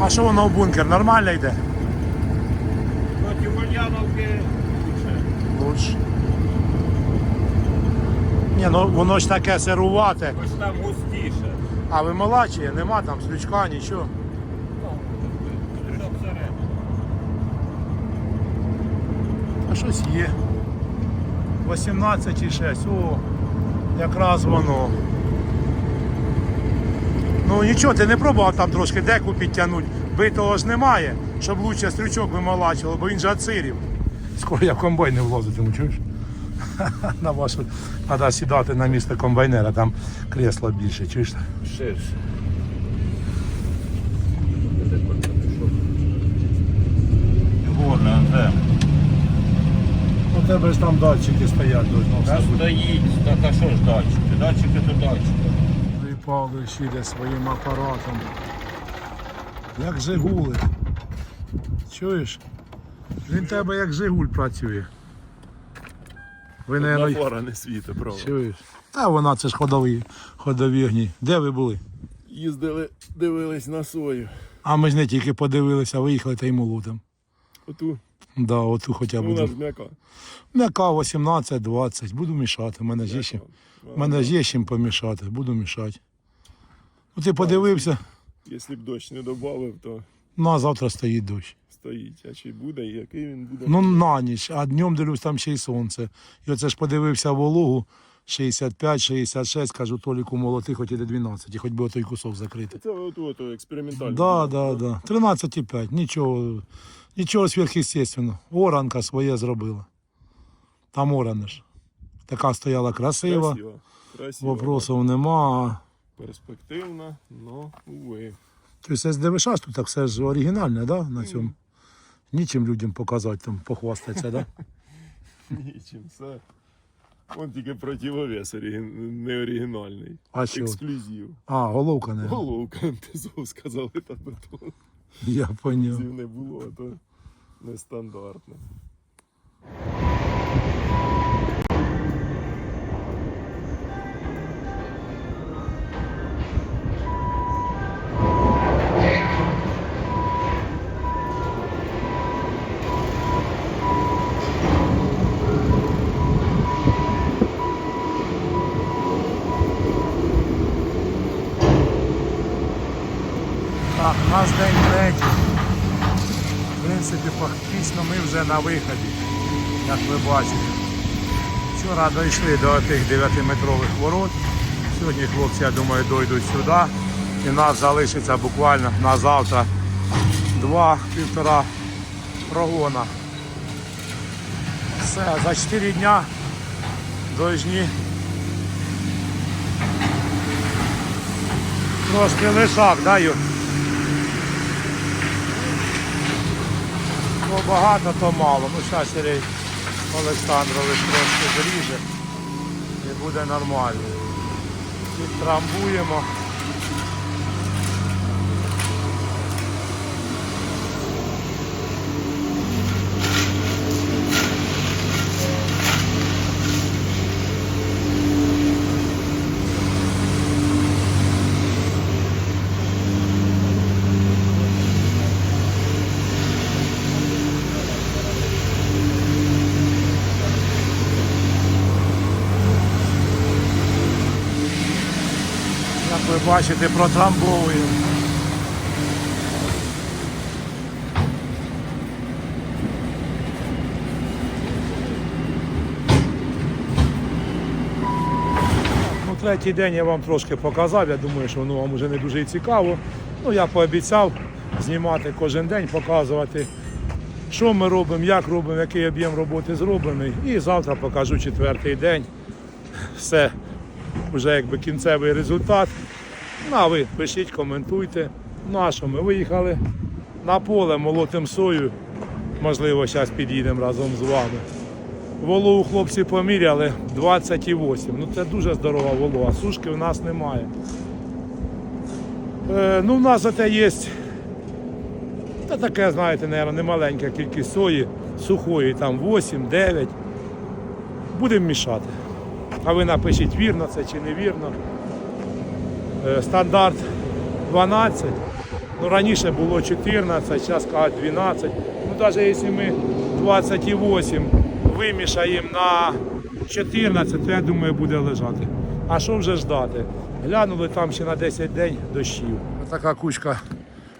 А що воно в бункер? Нормально йде? Проти Ульяновки лучше. Лучше. Ні, ну воно ж таке сирувате. Ось там густіше. А ви молодші, нема там слючка, нічого. Ну. А щось є. 18,6. О, якраз воно. Ну нічого, ти не пробував там трошки деку підтягнути. Битого ж немає, щоб лучше стрючок вимолачувало, бо він же ацирів. Скоро я в комбайн не влозитиму, чуєш? На вашу треба сідати на місце комбайнера, там кресло більше, чуєш? Ширше. Горне, Антон. У тебе ж там датчики стоять, Та стоїть, так а що ж датчики? Датчики то датчики. Павлович їде своїм апаратом. Як Жигули. Чуєш? Він тебе як Жигуль працює. Ви не фора не світа, правда. чуєш? Та вона це ж ходові, ходові огні. Де ви були? Їздили, дивились на сою. А ми ж не тільки подивилися, виїхали та й молотим. Оту, Да, оту хоча б ну, м'яка. М'яка 18-20. Буду мішати. У мене ж є чим помішати. Буду мішати. Ну ти подивився, Якщо б дощ не додав, то ну а завтра стоїть дощ. стоїть. А чи буде, і який він буде. Ну на ніч, а днем дивлюсь, там ще й сонце. І оце ж подивився вологу 65-66, кажу, Толіку молоти, хоч і до 12, і хоч би отой кусок закрити. Це от, от, експериментально. Да, да, да. 13,5, нічого, нічого сверхъестественного. Оранка своє зробила. Там оране ж. Така стояла красива, Красиво. Красиво. вопросів нема. Перспективна, но уви. Тобто СДВШ тут так все ж оригінальне, да, на цьому. Нічим людям показати, там, похвастатися, да? Нічим, все. Он тільки противовес не оригінальний. А що? Ексклюзив. А, головка не. Головка МТЗОВ сказали, та бетон. Я поняв. Не було, а то нестандартне. Нас день третій. В принципі, фактично ми вже на виході, як ви бачите. Вчора дійшли до тих 9-метрових ворот. Сьогодні хлопці, я думаю, дійдуть сюди. І нас залишиться буквально на завтра два-півтора прогона. Все, за 4 дня должні трошки лишак, да? То багато, то мало. Ну, зараз Сергій Олександрович трошки зріже і буде нормально. Підтрамбуємо. Як ви бачите, протрамбовуємо. Ну, третій день я вам трошки показав. Я думаю, що воно вам вже не дуже цікаво. Ну, я пообіцяв знімати кожен день, показувати, що ми робимо, як робимо, який об'єм роботи зроблений. І завтра покажу четвертий день. Все вже якби кінцевий результат. Ну, а ви пишіть, коментуйте. Ну а що ми виїхали на поле, молотим сою. Можливо, зараз під'їдемо разом з вами. Вологу хлопці поміряли 28. Ну це дуже здорова волога. Сушки в нас немає. Е, ну, в нас зате є. Та таке, знаєте, наверное, немаленька кількість сої, сухої, там 8-9. Будемо мішати. А ви напишіть, вірно це чи не вірно. Е, Стандарт 12, Ну, раніше було 14, зараз кажуть 12. Ну, навіть якщо ми 28 вимішаємо на 14, то я думаю, буде лежати. А що вже ждати? Глянули там ще на 10 день дощів. Така кучка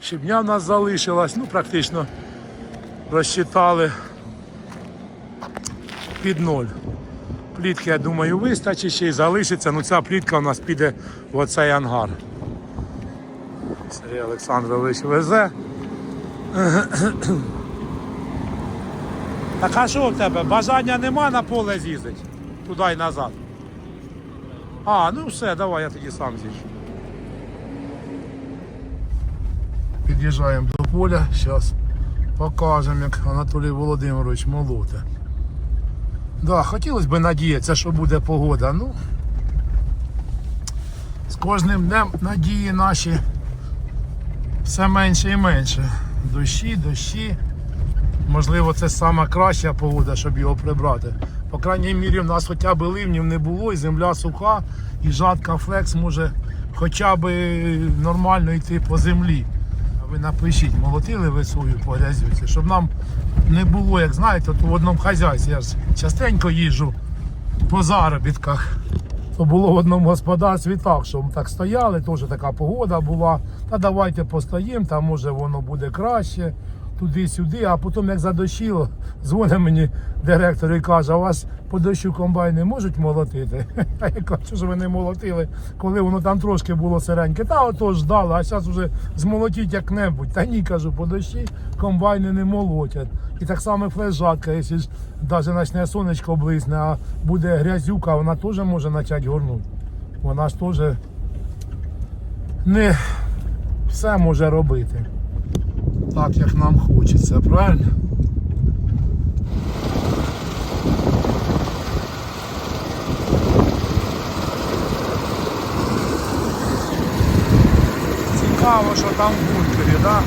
щебня в нас залишилась, ну практично розчитали під ноль. Плітки, я думаю, вистачить ще й залишиться. Ну ця плітка у нас піде в оцей ангар. Сергій Олександрович везе. Так а що в тебе? Бажання нема на поле з'їздити? Туди і назад. А, ну все, давай, я тоді сам з'їжджу. Під'їжджаємо до поля, зараз покажемо, як Анатолій Володимирович молоте. Да, хотілося б надіятися, що буде погода. Ну, з кожним днем надії наші все менше і менше. Дощі, дощі. Можливо, це сама краща погода, щоб його прибрати. По крайній мірі, в нас хоча б ливнів не було, і земля суха, і жатка флекс може хоча б нормально йти по землі. Ви напишіть, молотили ви свою по щоб нам не було, як знаєте, от в одному хазяйстві. Я ж частенько їжджу по заробітках. То було в одному господарстві так, що ми так стояли, теж така погода була. Та давайте постоїмо, там може воно буде краще, туди-сюди, а потім як задощило, дзвонить мені директор і каже, у вас по дощу комбайни можуть молотити? А я кажу, що ви не молотили, коли воно там трошки було сиреньке. Та ото ждали, а зараз вже змолотіть як-небудь. Та ні, кажу, по дощі комбайни не молотять. І так само флешатка, якщо ж навіть почне сонечко блисне, а буде грязюка, вона теж може почати горнути. Вона ж теж не все може робити. Так, як нам хочеться, правильно? Цікаво, що там в бункері? Да?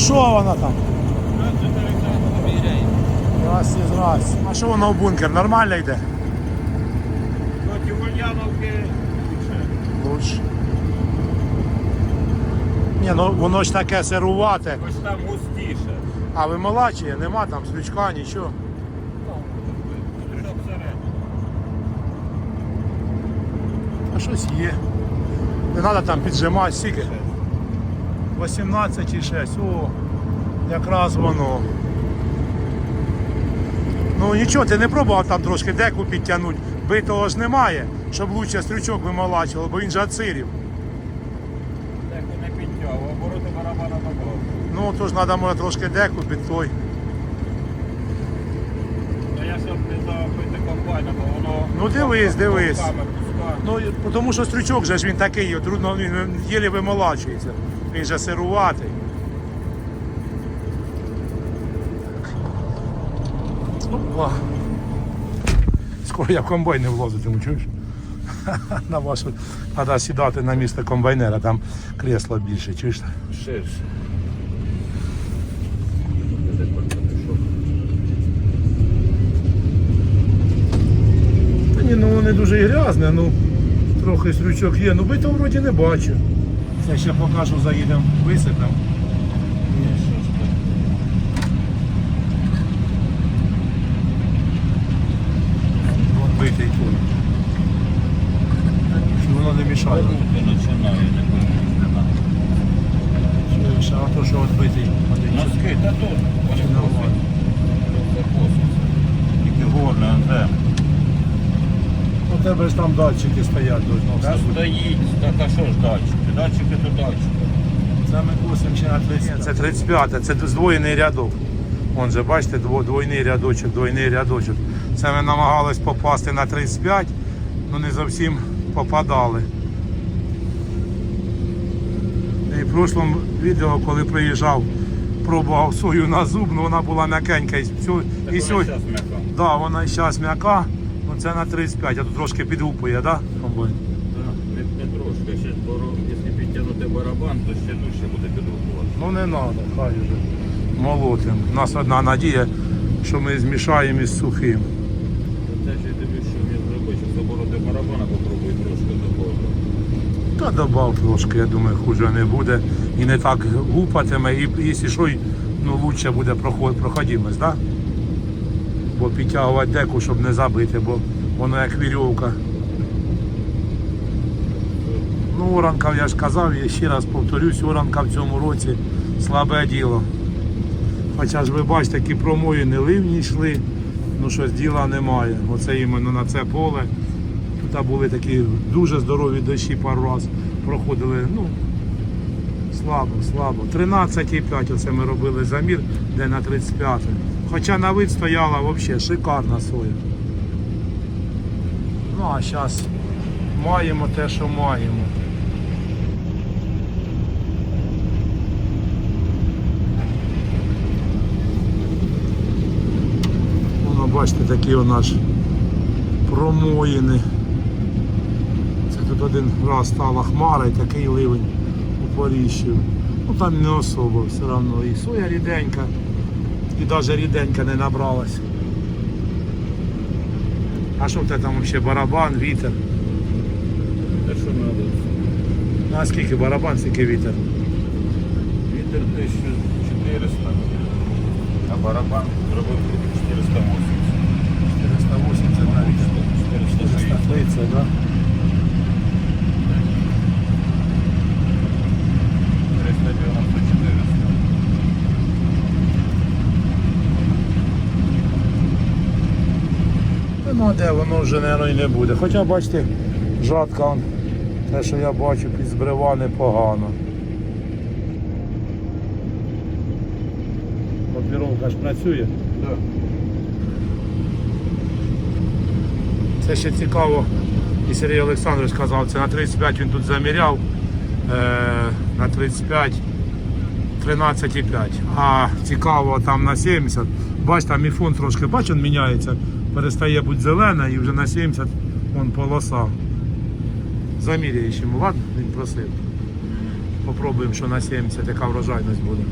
Що вона там? Здрасте, здрасте. А що воно в бункер? Нормально йде? Проти Ульяновки Лучше. Ні, ну воно ж таке сирувате. ось там густіше. А ви вимолачує, нема там стрючка, нічого. А щось є. Не треба там піджимати, скільки? 18,6. О, якраз воно. Ну нічого, ти не пробував там трошки деку підтягнути. Битого ж немає, щоб лучше стрючок вимолачувало, бо він же ацирів. Так не підтяг, обороти барабана добав. Ну то ж треба може трошки деку під той. Та я щоб не забити комбайна, бо воно... Ну, дивись, дивись. Ну, тому що стрючок же ж він такий, трудно він єлі вимолачується. Він же сируватий. Опа. Скоро я в комбайн не влазитиму, чуєш? На вашу треба сідати на місце комбайнера, там кресло більше, чуєш? Ширше. Та ні, ну воно не дуже і грязне, ну трохи стрючок є, ну бито вроді не бачу. Це ще покажу, заїдемо, висипемо. Битий тут. Що воно не мішає. А то, що от битий один. Носки, та тут. Вони Нормально. Тільки горне, де? У тебе ж там датчики стоять Та стоїть, так а що ж датчики? Датчики то датчики. Це ми косимо ще на 35. Це 35, це здвоєний рядок. Вон же, бачите, двойний рядочок, двойний рядочок. Це ми намагались попасти на 35, але не зовсім попадали. І в прошлому відео, коли приїжджав пробував сою на зуб, ну вона була м'якенька. І, і вона сьогодні, да, вона зараз м'яка, ну це на 35, а тут трошки підгупує, да? комбайн? Так, не, не трошки. Ще скоро, якщо підтягнути барабан, то ще дужче буде підготувати. Ну не треба, хай вже молотим. У нас одна надія, що ми змішаємо із сухим. Це ще тобі, що він зробить, щоб забороти барабана, попробуй трошки такого. Та добав трошки, я думаю, хуже не буде. І не так гупатиме, і якщо що, ну, лучше буде проход, проходимость, да? Бо підтягувати деку, щоб не забити, бо воно як вірьовка. Ну, оранка, я ж казав, я ще раз повторюсь, оранка в цьому році слабе діло. Хоча ж ви бачите, такі промої не ливні йшли, ну щось діла немає. Оце іменно на це поле. Тут були такі дуже здорові дощі пару раз проходили. Ну, слабо, слабо. 13,5 оце ми робили замір, де на 35. Хоча на вид стояла взагалі шикарна соя. Ну а зараз маємо те, що маємо. Воно, бачите, такі у нас промоїни. Це тут один раз стала хмара і такий ливень у Поріжжі. Ну там не особо, все одно і соя ріденька, і навіть ріденька не набралась. А що тебе там взагалі барабан, вітер? Те, що треба. А скільки барабан, скільки вітер? Вітер 1400, а барабан зробив 480. 480 навіть. 460. 430, да? Ну, а де воно вже, мабуть, і не буде. Хоча, бачите, жатка, он, те, що я бачу, під збрива непогано. Копіровка ж працює. Да. Це ще цікаво. І Сергій Олександрович сказав, це на 35 він тут заміряв. Е, на 35 13,5. А цікаво там на 70. Бач, там і фон трошки, бач, він міняється. Перестає бути зелена і вже на 70 вон полоса. Заміряєш йому, ладно? Він просив. Попробуємо, що на 70 яка врожайність буде.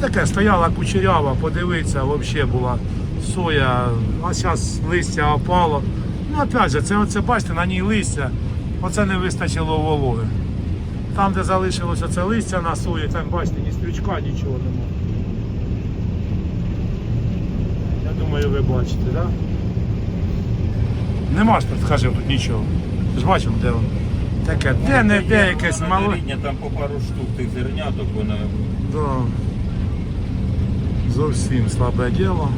Таке стояла кучерява, подивитися, взагалі була соя, а зараз листя опало. Ну, опять же, це оце, бачите, на ній листя, оце не вистачило вологи. Там, де залишилося це листя на сої, там бачите, ні стрючка, нічого немає. Я думаю, ви бачите, так? Да? Нема ж тут, скажи, тут нічого. Ти ж бачив, де воно? Таке, де не де якесь рідня, там по пару штук тих зерняток, вона Да. Зовсім слабе діло.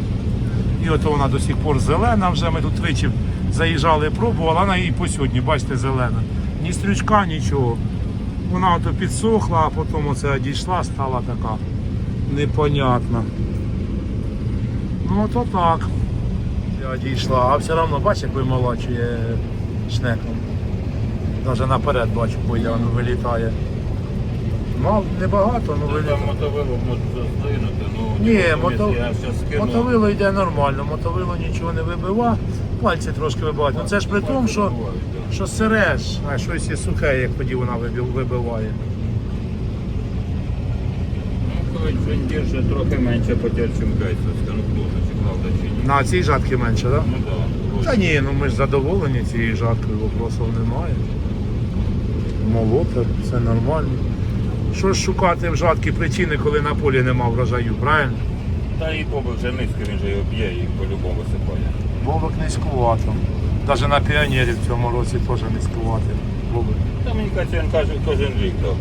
І от вона до сих пор зелена вже. Ми тут тричі заїжджали, пробували, вона і по сьогодні, бачите, зелена. Ні стрючка, нічого. Вона ото підсохла, а потім оце одійшла, стала така непонятна. Ну ото так. Я одійшла, а все одно, бачиш, як вимолачує шнеком. Навіть наперед бачу, пойде, воно вилітає. Мал небагато, але Ну, там мотовило може здвинути, ну Ні, мото... мотовило йде нормально, мотовило нічого не вибива, пальці трошки вибивають. Ну це ж при тому, що, що сире ж, а щось і сухе, як тоді вона вибиває. Ну, коли трохи менше потер, чим гайцевська, ну правда чи ні. На цій жатки менше, так? Да? Ну так. Та ні, ну ми ж задоволені цією жаткою, вопросів немає. Молоте, все нормально. Що ж шукати в жатки причини, коли на полі нема врожаю, правильно? Та і бобик вже низько, він же його б'є і по-любому висипає. Бобик низькувато. Навіть на піонері в цьому році теж низькуватий. Бобик. Та мені кажеться, він каже кожен рік то.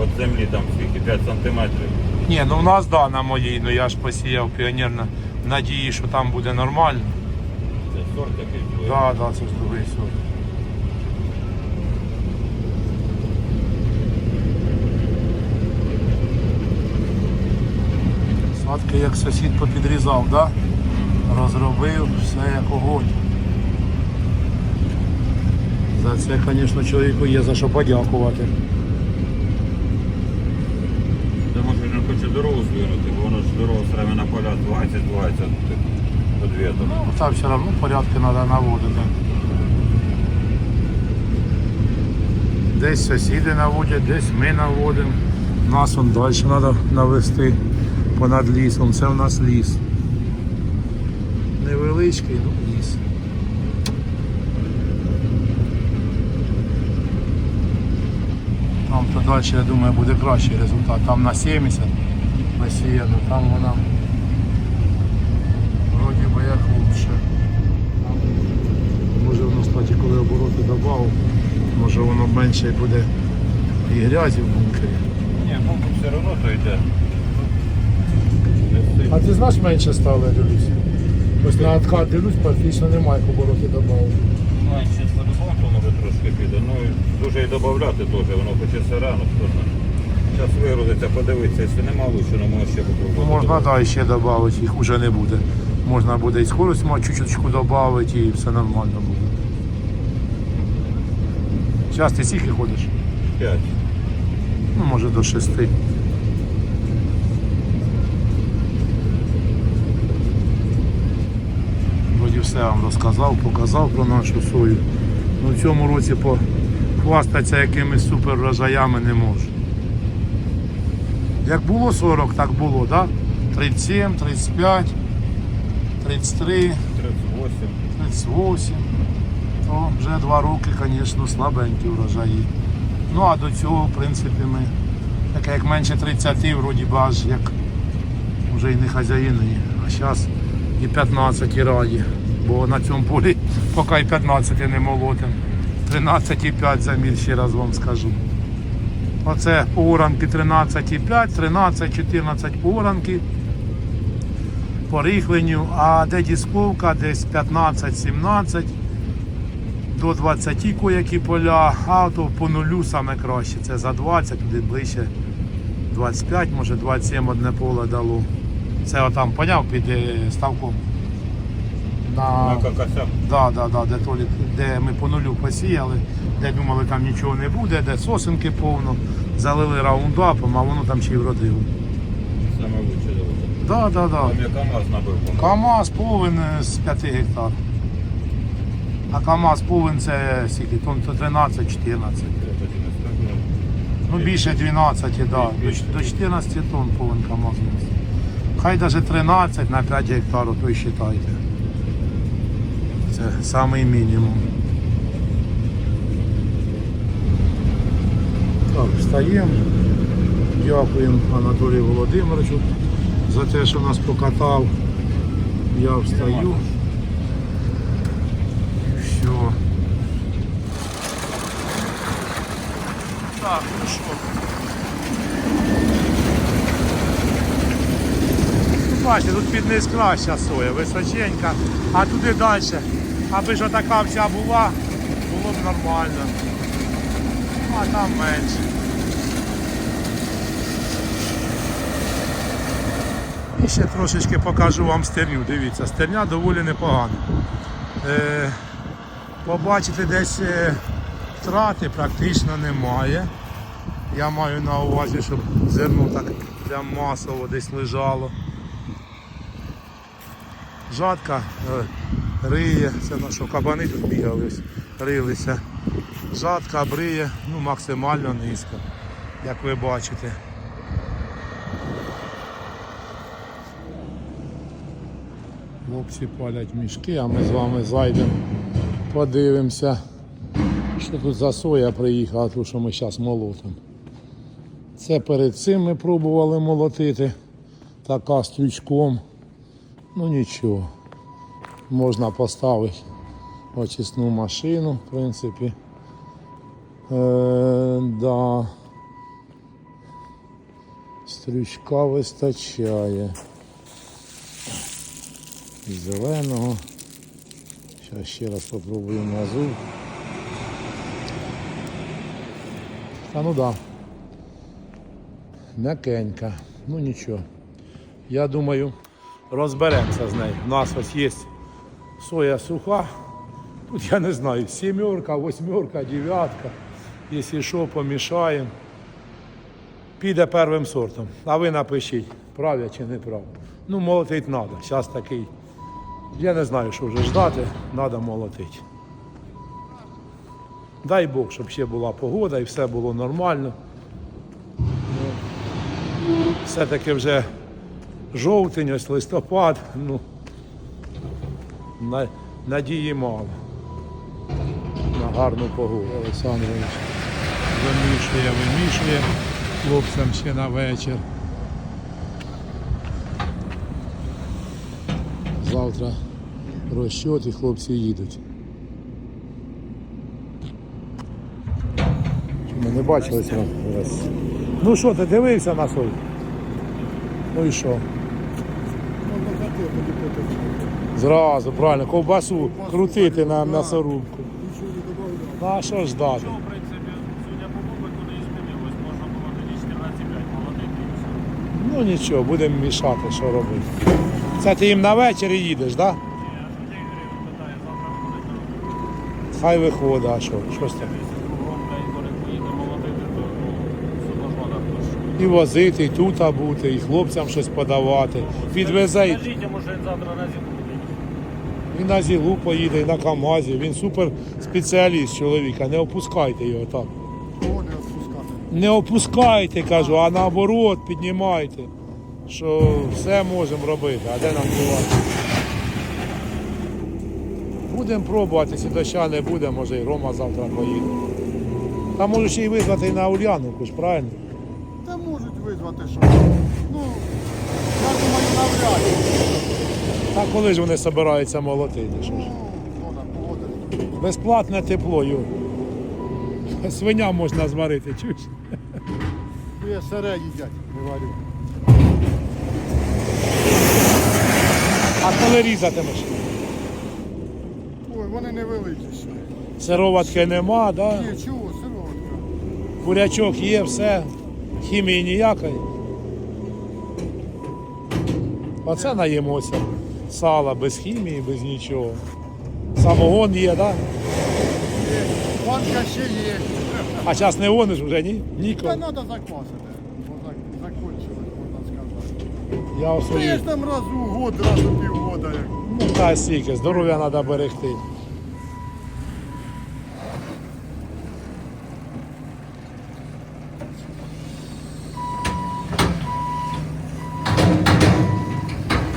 От землі там скільки 5 сантиметрів. Ні, ну в нас да, на моїй, ну я ж посіяв піонер на надії, що там буде нормально. Це сорт такий. Так, да, да, це ж другий сорт. Садки як сусід попідрізав, да? розробив, все як огонь. За це, звісно, чоловіку є за що подякувати. Демок він хоче дорогу здвинути, бо воно ж дорога все время на поля 20-20 під вітром. Ну, там все одно порядки треба наводити. Десь сусіди наводять, десь ми наводимо. Нас он далі треба навести понад лісом. Це в нас ліс. Невеличкий, ну ліс. Там то далі, я думаю, буде кращий результат. Там на 70 насіяно, там вона вроді би як лучше. Може воно, кстати, коли обороти додав, може воно менше буде і грязі в бункері. Ні, бомбу все одно то йде. А ти знаєш менше стало, я дивлюсь? Ось на откат дивлюсь, практично немає, обороти додав. Менше по-любому, то може трошки піде. Ну і дуже і додати теж, воно хоче все рано, хто знає. Зараз вигрузиться, подивитися, якщо нема лучше, ну може ще Ну, попробувати. можна да, ще додати, їх вже не буде. Можна буде і скорость мати чуть-чуть додати і все нормально буде. Зараз ти скільки ходиш? П'ять. Ну, може до шести. Все вам розказав, показав про нашу сою. Ну, в цьому році похвастатися якимись супер врожаями не можу. Як було 40, так було, так? 37, 35, 33, 38. 38. То вже два роки, звісно, слабенькі врожаї. Ну а до цього, в принципі, ми таке як менше 30, вроді би аж як вже і не хазяїни. А зараз і 15 раді. Бо на цьому полі поки і 15 не молотим. 13,5 замір, ще раз вам скажу. Оце оранки 13,5, 13, 14 оранки по рихленню, а де дисковка десь 15-17 до 20 коякі поля, а то по нулю саме краще. Це за 20, туди ближче 25, може 27 одне поле дало. Це отам поняв під е, ставком. На, На да, да, да, де, Толік, де ми по нулю посіяли, де думали там нічого не буде, де сосенки повно, залили раундапом, а воно там ще й вродило. Саме лучше дорога. Да, да, да. Там я КАМАЗ набив. по-моєму. КАМАЗ повен е, з 5 гектар. А КАМАЗ повен це скільки? Тон то 13-14. Я тоді не скажу. Ну більше 12, да. До до 14 тонн повен КАМАЗ. Хай навіть 13 на 5 гектарів, то й вважайте. Це самий мінімум. Так, встаємо. Дякуємо Анатолію Володимировичу за те, що нас покатав. Я встаю. Все. Так, ну що. Ну, Бачите, тут під низ краща соя, височенька, а туди далі. Аби ж така вся була, було б нормально. Ну, а там менше. І ще трошечки покажу вам стерню. Дивіться, стерня доволі непогана. Е, побачити десь е, втрати практично немає. Я маю на увазі, щоб зерно так прям масово десь лежало. Жатка е, риє, це що кабани тут бігали, ось, рилися. Жатка бриє ну, максимально низько, як ви бачите. Хлопці палять мішки, а ми з вами зайдемо, подивимося, що тут за соя приїхала, ту, що ми зараз молотимо. Це перед цим ми пробували молотити, така з трючком. Ну нічого, можна поставити очисну машину, в принципі. Е, да. Стрючка вистачає. Зеленого. Зараз ще раз спробую на. Та ну да. М'якенька. Ну нічого. Я думаю, розберемося з нею. У нас ось є соя суха. Тут я не знаю, сімерка, восьмерка, дев'ятка. Якщо що, помішаємо. піде первим сортом. А ви напишіть, прав я чи не прав. Ну, молотить треба. Зараз такий. Я не знаю, що вже ждати, треба молотити. Дай Бог, щоб ще була погода і все було нормально. Все-таки вже жовтень, ось листопад. Ну, надії мало на гарну погоду. Олександрович замішує, вимішує хлопцям ще на вечір. Завтра розчот і хлопці їдуть. Ми не бачилися раз. Ну що, ти дивився на свою? Ну і що? Зразу, правильно, ковбасу крутити на м'ясорубку. А що ж дати? В принципі, судя по попиту, не змінилось. Можна було тоді 14,5 молодих і все. Ну нічого, будемо мішати, що робити. Це ти їм на вечір і їдеш, так? Да? Ні, аж Андрій Юрійович питає, завтра виходить на роботу. Хай виходить, а що? Щось там. Якщо кругом та й коли поїде молодити, то ну, судно хтось. І возити, і тут бути, і хлопцям щось подавати. Підвезе і- Скажіть йому, що він завтра на зиму. І на зілу поїде, і на КАМАЗі. Він супер спеціаліст чоловіка. Не опускайте його так. Кого не відпускати? Не опускайте, кажу, а наоборот піднімайте. Що все можемо робити, а де нам бувати? Будемо пробувати, якщо доща не буде, може і Рома завтра поїде. Та може ще й визвати і на Ульяновку ж, правильно? Та можуть визвати що. Ну, я думаю, навряд. Та коли ж вони збираються молотити? Що ж? Ну. Безплатне тепло, ю. Свиня можна зварити, чуєш? Я сире їдять, говорю. А коли різатимеш? Ой, вони невеликі ще. Сироватки нема, да? Є, чого, сироватка. бурячок є, все, хімії ніякої. Оце наїмося. Сала без хімії, без нічого. Самогон є, так? Да? Банка ще є. А зараз не гониш вже, ні? Та треба заквасити. Закончилось, можна сказати. Я освоїв. ж там раз у год, раз у півгода. як. Ну та стільки, здоров'я треба берегти.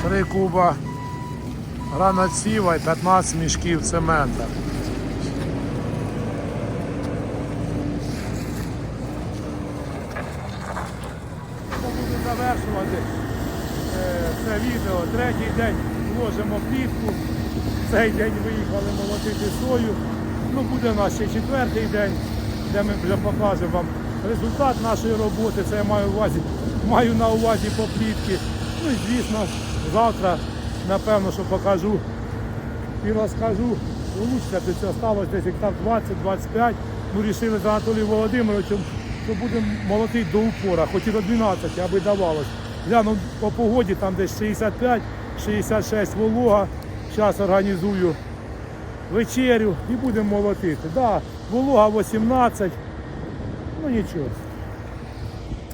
Три куба гранатсіва і 15 мішків цемента. Буду завершувати е, це відео. Третій день вложимо плівку. Цей день виїхали молотити сою. Ну, буде у нас ще четвертий день, де ми вже покажемо вам результат нашої роботи. Це я маю, увазі, маю на увазі по плівці. Ну і звісно, завтра, напевно, що покажу і розкажу. До цього сталося десь гектар 20-25. Ми вирішили з Анатолієм Володимировичем, що будемо молотити до упора, хоч і до 12, аби давалось. Глянув по погоді, там десь 65-66 волога. Зараз організую вечерю і будемо молотити. Да, волога 18, ну нічого.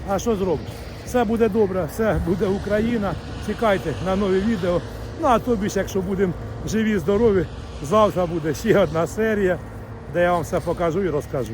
А що зробиш? Все буде добре, все буде Україна. Чекайте на нові відео. Ну а тобі ж, якщо будемо живі, здорові, завтра буде ще одна серія, де я вам все покажу і розкажу.